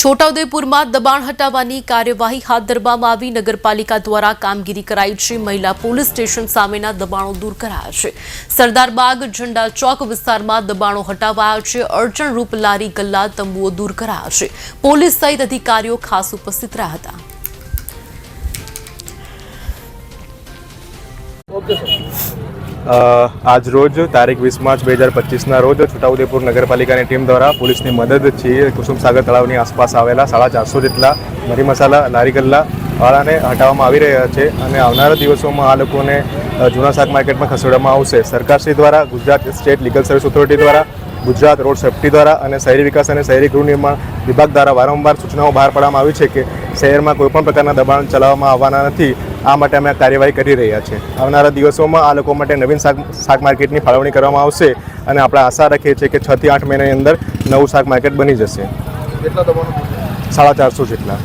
છોટાઉદેપુરમાં દબાણ હટાવવાની કાર્યવાહી હાથ ધરવામાં આવી. નગરપાલિકા દ્વારા કામગીરી કરાઈ છે. મહિલા પોલીસ સ્ટેશન સામેના દબાણો દૂર કરાયા છે. સરદારબાગ ઝંડા ચોક વિસ્તારમાં દબાણો હટાવાયા છે. અડચણરૂપ લારી ગલ્લા તંબુઓ દૂર કરાયા છે. પોલીસ સહિત અધિકારીઓ ખાસ ઉપસ્થિત રહ્યા હતા. અ, આજ રોજ તારીખ વીસ માર્ચ બે હજાર પચીસના રોજ છોટાઉદેપુર નગરપાલિકાની ટીમ દ્વારા પોલીસની મદદથી કુસુમસાગર તળાવની આસપાસ આવેલા સાડા ચારસો જેટલા મરી મસાલા લારી ગલ્લા વાળાને હટાવવામાં આવી રહ્યા છે અને આવનારા દિવસોમાં આ લોકોને જૂના શાક માર્કેટમાં ખસેડવામાં આવશે. સરકારશ્રી દ્વારા, Gujarat state legal service authority દ્વારા, ગુજરાત રોડ સેફ્ટી દ્વારા અને શહેરી વિકાસ અને શહેરી ગૃહ નિર્માણ વિભાગ દ્વારા વારંવાર સૂચનાઓ બહાર પાડવામાં આવી છે કે શહેરમાં કોઈપણ પ્રકારના દબાણ ચલાવવામાં આવવાના નથી. આ માટે અમે આ કાર્યવાહી કરી રહ્યા છીએ. આવનારા દિવસોમાં આ લોકો માટે નવીન શાક શાક માર્કેટની ફાળવણી કરવામાં આવશે અને આપણે આશા રાખીએ છીએ કે છથી આઠ મહિનાની અંદર નવું શાક માર્કેટ બની જશે. કેટલા સાડા ચારસો જેટલા.